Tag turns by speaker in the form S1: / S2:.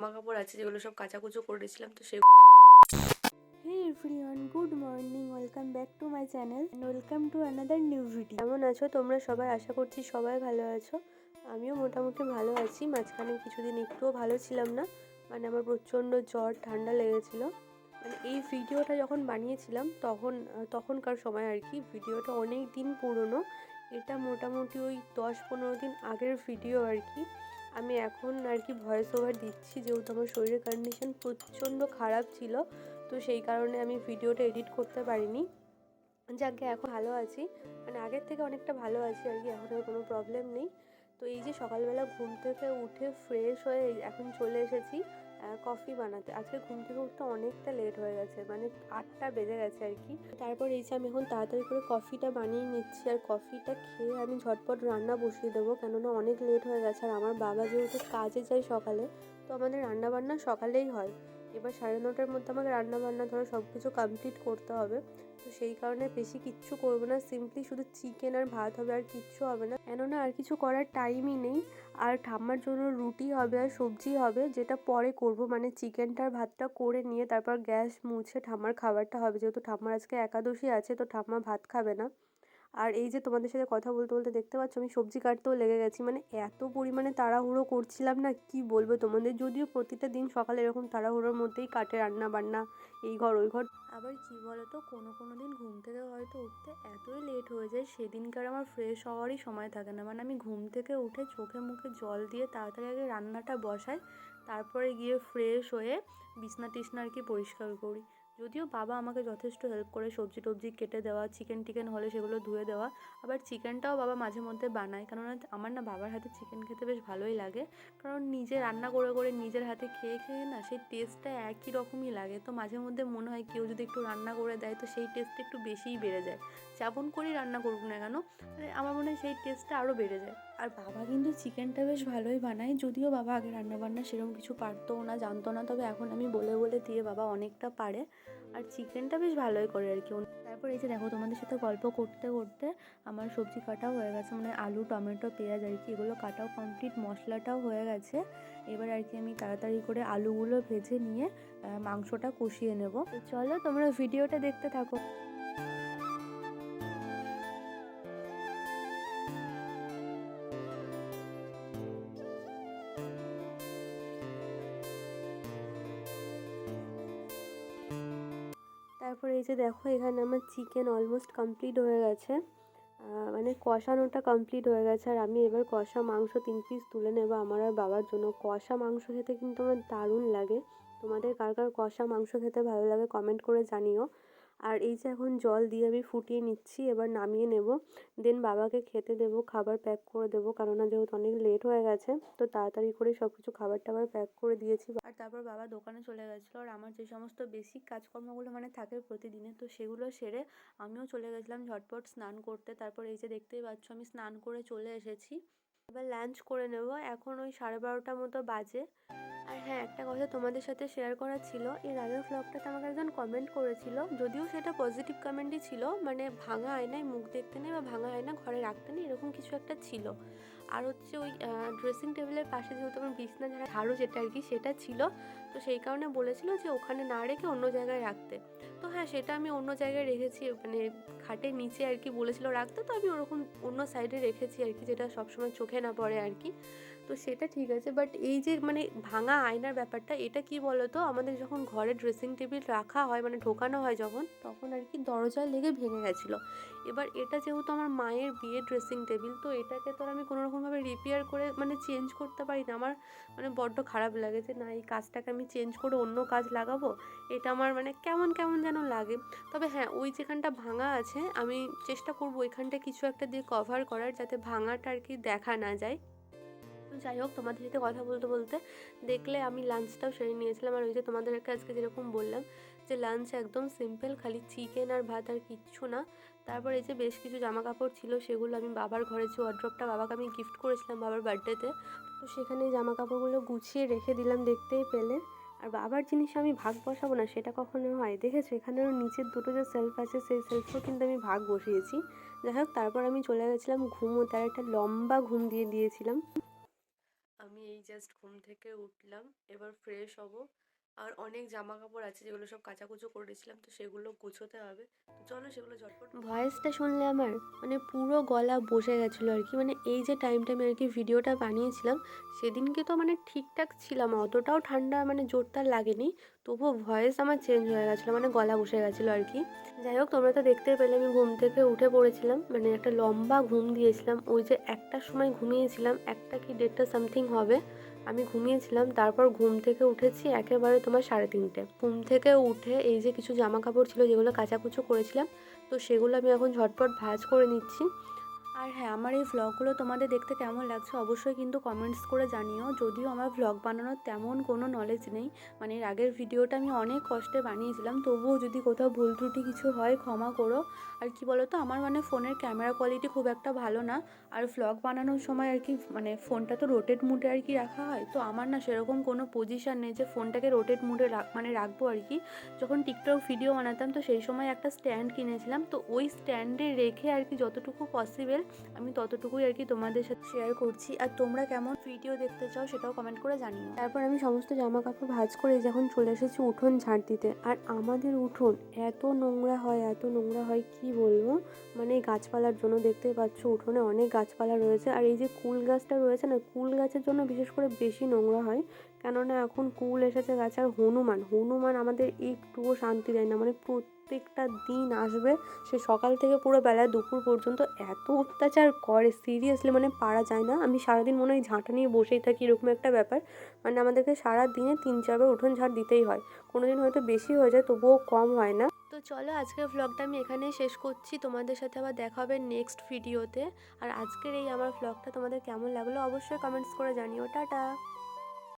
S1: জামা কাপড় আছে যেগুলো সব কাচাকুচো করেছিলাম তো সেই
S2: everyone good morning welcome back to my channel welcome to another new video
S1: কেমন আছো তোমরা সবাই? আশা করছি সবাই ভালো আছো। আমিও মোটামুটি ভালো আছি। মাঝখানে কিছুদিন একটুও ভালো ছিলাম না। মানে আমার প্রচণ্ড জ্বর, ঠান্ডা লেগেছিলো। মানে এই ভিডিওটা যখন বানিয়েছিলাম, তখন, তখনকার সময় আর কি ভিডিওটা অনেক দিন পুরনো। এটা মোটামুটি ওই দশ পনেরো দিন আগের ভিডিও আর কি। আমি এখন আর কি ভয়েস ওভার দিচ্ছি, যেহেতু আমার শরীরের কন্ডিশন প্রচণ্ড খারাপ ছিল, তো সেই কারণে আমি ভিডিওটা এডিট করতে পারিনি। যাকে এখন ভালো আছি মানে আগের থেকে অনেকটা ভালো আছি আর কি, এখন আর কোনো প্রবলেম নেই। তো এই যে সকালবেলা ঘুম থেকে উঠে ফ্রেশ হয়ে এখন চলে এসেছি। কফি বানাতে। আজকে ঘুম থেকে উঠতে অনেকটা লেট হয়ে গেছে মানে আটটা বেজে গেছে আর কি। তারপর এই যে আমি এখন তাড়াতাড়ি করে কফিটা বানিয়ে নিচ্ছি, আর কফিটা খেয়ে আমি ঝটপট রান্না বসিয়ে দেবো, কেননা অনেক লেট হয়ে গেছে। আর আমার বাবা যেহেতু কাজে যায় সকালে, তো আমাদের রান্না বান্না সকালেই হয়। এবার সাড়ে নটার মধ্যে আমাকে রান্না বান্না ধরো সব কিছু কমপ্লিট করতে হবে। তো সেই কারণে বেশি কিচ্ছু করব না সিম্পলি শুধু চিকেন আর ভাত হবে আর কিচ্ছু হবে না। কেননা আর কিছু করার টাইমই নেই, আর ঠাম্মার জন্য রুটি হবে আর সবজি হবে, যেটা পরে করব। মানে চিকেনটা আর ভাতটা করে নিয়ে তারপর গ্যাস মুছে ঠাম্মার খাবারটা হবে। যেহেতু ঠাম্মার আজকে একাদশী আছে, তো ঠাম্মা ভাত খাবে না। আর এই যে তোমাদের সাথে কথা বলতে বলতে দেখতে পাচ্ছ আমি সবজি কাটতেও লেগে গেছি। মানে এত পরিমাণে তাড়াহুড়ো করছিলাম না, কি বলব তোমাদের? যদিও প্রতিটা দিন সকালে এরকম তাড়াহুড়োর মধ্যেই কাটে রান্না বান্না এই ঘর, ওই ঘর। আবার কি বলতো, কোনো কোনো দিন ঘুম থেকে হয়তো উঠতে এতই লেট হয়ে যায়, সেদিনকার আমার ফ্রেশ হওয়ারই সময় থাকে না। মানে আমি ঘুম থেকে উঠে চোখে মুখে জল দিয়ে তাড়াতাড়ি আগে রান্নাটা বসাই, তারপরে গিয়ে ফ্রেশ হয়ে বিছনা টিছনা আর কি পরিষ্কার করি। যদিও বাবা আমাকে যথেষ্ট হেল্প করে, সবজি টবজি কেটে দেওয়া চিকেন টিকেন হলে সেগুলো ধুয়ে দেওয়া, আবার চিকেনটাও বাবা মাঝে মধ্যে বানায়। কেননা আমার না বাবার হাতে চিকেন খেতে বেশ ভালোই লাগে। কারণ নিজে রান্না করে করে নিজের হাতে খেয়ে খেয়ে না সেই টেস্টটা একই রকমই লাগে। তো মাঝে মধ্যে মনে হয় কেউ যদি একটু রান্না করে দেয়, তো সেই টেস্টটা একটু বেশিই বেড়ে যায়। যেমন করেই রান্না করুক না কেন মানে আমার মনে হয় সেই টেস্টটা আরও বেড়ে যায়। আর বাবা কিন্তু চিকেনটা বেশ ভালোই বানায়, যদিও বাবা আগে রান্নাবান্না সেরকম কিছু পারতো না, জানতো না, তবে এখন আমি বলে বলে দিয়ে বাবা অনেকটা পারে। আর চিকেনটা বেশ ভালোই করে আর কি। তারপর এই যে দেখো তোমাদের সাথে গল্প করতে করতে আমার সবজি কাটাও হয়ে গেছে মানে আলু, টমেটো, পেঁয়াজ আর কি, এগুলো কাটাও কমপ্লিট মশলাটাও হয়ে গেছে। এবার আর কি আমি তাড়াতাড়ি করে আলুগুলো ভেজে নিয়ে মাংসটা কষিয়ে নেব। চলো তোমরা ভিডিওটা দেখতে থাকো। তারপরে এই যে দেখো, এখানে আমার চিকেন অলমোস্ট কমপ্লিট হয়ে গেছে। মানে কষানোটা কমপ্লিট হয়ে গেছে। আর আমি এবার কষা মাংস তিন পিস তুলে নেব আমার আর বাবার জন্য। কষা মাংস খেতে কিন্তু আমার দারুণ লাগে। তোমাদের কার কার কষা মাংস খেতে ভালো লাগে কমেন্ট করে জানিও। আর এই যে এখন জল দিয়ে আমি ফুটিয়ে নিচ্ছি, এবার নামিয়ে নেব। দেন বাবাকে খেতে দেবো, খাবার প্যাক করে দেবো, কেননা যেহেতু অনেক লেট হয়ে গেছে, তো তাড়াতাড়ি করে সব কিছু খাবার টাবার প্যাক করে দিয়েছি আর তারপর বাবা দোকানে চলে গেছিল, আর আমার যে সমস্ত বেসিক কাজকর্মগুলো মানে থাকে প্রতিদিনে, তো সেগুলো সেরে আমিও চলে গেছিলাম ঝটপট স্নান করতে। তারপর এই যে দেখতেই পাচ্ছ, আমি স্নান করে চলে এসেছি। এবার লাঞ্চ করে নেব, এখন ওই সাড়ে বারোটা মতো বাজে। আর হ্যাঁ একটা কথা তোমাদের সাথে শেয়ার করার ছিল। এর আগের ভ্লগটাতে আমাকে একজন কমেন্ট করেছিল, যদিও সেটা পজিটিভ কমেন্টই ছিল মানে ভাঙা আয়নায় মুখ দেখতে নেই বা ভাঙা আয়না ঘরে রাখতে নেই, এরকম কিছু একটা ছিল। আর হচ্ছে ওই ড্রেসিং টেবিলের পাশে যেহেতু আমার বিছনা ঝাড়া ঝাড়ু যেটা আর কি, সেটা ছিল। তো সেই কারণে বলেছিল যে ওখানে না রেখে অন্য জায়গায় রাখতে। তো হ্যাঁ সেটা আমি অন্য জায়গায় রেখেছি মানে খাটের নিচে আর কি বলেছিল রাখতে। তো আমি ওরকম অন্য সাইডে রেখেছি আর কি, যেটা সবসময় চোখে না পড়ে আর কি। তো সেটা ঠিক আছে। বাট এই যে মানে ভাঙা আয়নার ব্যাপারটা, এটা কি বলতো? আমাদের যখন ঘরে ড্রেসিং টেবিল রাখা হয় মানে ঢোকানো হয় যখন, তখন আর কি দরজায় লেগে ভেঙে গেছিল। এবার এটা যেহেতু আমার মায়ের বিয়ের ড্রেসিং টেবিল তো এটাকে তো আমি কোনো রকমভাবে রিপেয়ার করে মানে চেঞ্জ করতে পারি না। আমার মানে বড্ড খারাপ লাগে যে, না, এই কাজটাকে আমি চেঞ্জ করে অন্য কাজ লাগাবো? এটা আমার মানে কেমন কেমন যেন লাগে। তবে হ্যাঁ ওই যেখানটা ভাঙা আছে, আমি চেষ্টা করব ওইখানটা কিছু একটা দিয়ে কভার করার, যাতে ভাঙাটা আর কি দেখা না যায়। তো যাই হোক, তোমাদের সাথে কথা বলতে বলতে দেখলে আমি লাঞ্চটাও সেরে নিয়েছিলাম। আর ওই যে তোমাদেরকে আজকে যেরকম বললাম যে লাঞ্চ একদম সিম্পল খালি চিকেন আর ভাত আর কিচ্ছু না। তারপর এই যে বেশ কিছু জামা কাপড় ছিল, সেগুলো আমি বাবার ঘরে যে ওয়ার্ড্রপটা বাবাকে আমি গিফট করেছিলাম বাবার বার্থডেতে তো সেখানে জামা কাপড়গুলো গুছিয়ে রেখে দিলাম দেখতেই পেলে। আর বাবার জিনিস আমি ভাগ বসাবো না, সেটা কখনো হয়। দেখেছ, এখানেও নিচের দুটো যে সেলফ আছে, সেই সেলফও কিন্তু আমি ভাগ বসিয়েছি। যাই হোক, তারপর আমি চলে গেছিলাম ঘুমোতে, আর একটা লম্বা ঘুম দিয়ে দিয়েছিলাম। এই জাস্ট ঘুম থেকে উঠলাম এবার ফ্রেশ হব। আর অনেক জামা কাপড় আছে যেগুলো সব কাচাকুচো করেছিলাম, তো সেগুলো গুছোতে হবে। তো চলো সেগুলো ঝটপট ভয়েসটা শুনলে আমার মানে পুরো গলা বসে গেছিল আর কি। মানে এই যে টাইমটা আমি আর কি ভিডিওটা বানিয়েছিলাম, সেদিনকে তো মানে ঠিকঠাক ছিলাম, অতটাও ঠান্ডা মানে জোরদার লাগেনি, তবুও ভয়েস আমার চেঞ্জ হয়ে গেছিল মানে গলা বসে গেছিল আর কি। যাই হোক, তোমরা তো দেখতে পেলে আমি ঘুম থেকে উঠে পড়েছিলাম মানে একটা লম্বা ঘুম দিয়েছিলাম, ওই যে একটার সময় ঘুমিয়েছিলাম, একটা কি দেড়টা সামথিং হবে। আমি ঘুমিয়েছিলাম, তারপর ঘুম থেকে উঠেছি একেবারে তোমার সাড়ে তিনটে। ঘুম থেকে উঠে এই যে কিছু জামা কাপড় ছিল যেগুলো কাঁচা কাচাকুচো করেছিলাম, তো সেগুলো আমি এখন ঝটপট ভাজ করে নিচ্ছি।
S2: আর হ্যাঁ আমার এই ভ্লগগুলো তোমাদের দেখতে কেমন লাগছে অবশ্যই কিন্তু কমেন্টস করে জানিও। যদিও আমার ভ্লগ বানানোর তেমন কোনো নলেজ নেই মানে এর আগের ভিডিওটা আমি অনেক কষ্টে বানিয়েছিলাম, তবুও যদি কোথাও ভুল ত্রুটি কিছু হয় ক্ষমা করো। আর কি বলো তো আমার মানে ফোনের ক্যামেরা কোয়ালিটি খুব একটা ভালো না, আর ভ্লগ বানানোর সময় আর কি মানে ফোনটা তো রোটেট মুডে আর কি রাখা হয়, তো আমার না সেরকম কোনো পজিশান নেই যে ফোনটাকে রোটেট মুডে রাখ মানে রাখব আর কি। যখন টিকটক ভিডিও বানাতাম, তো সেই সময় একটা স্ট্যান্ড কিনেছিলাম, তো ওই স্ট্যান্ডে রেখে আর কি যতটুকু পসিবল আমি ততটুকুই আর কি তোমাদের সাথে শেয়ার করছি। আর তোমরা কেমন ভিডিও দেখতে চাও সেটাও কমেন্ট করে জানিও।
S1: তারপর আমি সমস্ত জামা কাপড় ভাঁজ করে যখন চলে এসেছি উঠোন ঝাড় দিতে। আর আমাদের উঠোন এত নোংরা হয়, এত নোংরা হয়, কি বলব? মানে গাছপালার জন্য দেখতে পাচ্ছ উঠোনে অনেক গাছপালা রয়েছে। আর এই যে কুল গাছটা রয়েছে না, কুল গাছের জন্য বিশেষ করে বেশি নোংরা হয়। কেননা এখন কুল এসেছে গাছ আর হনুমান। হনুমান আমাদের একটুও শান্তি দেয় না। মানে প্রত্যেকটা দিন আসবে, সে সকাল থেকে পুরো বেলা দুপুর পর্যন্ত এত অত্যাচার করে। সিরিয়াসলি মানে পারা যায় না। আমি সারাদিন মনে হয় ঝাঁটা নিয়ে বসেই থাকি, এরকম একটা ব্যাপার। মানে আমাদেরকে সারা দিনে তিন চারবার উঠোন ঝাড় দিতেই হয়। কোনো দিন হয়তো বেশি হয়ে যায়, তবুও কম হয় না। তো চলো আজকের ভ্লগটা আমি এখানেই শেষ করছি। তোমাদের সাথে আবার দেখা হবে নেক্সট ভিডিওতে আর আজকের এই আমার ভ্লগটা তোমাদের কেমন লাগল অবশ্যই কমেন্টস করে জানিও। টাটা!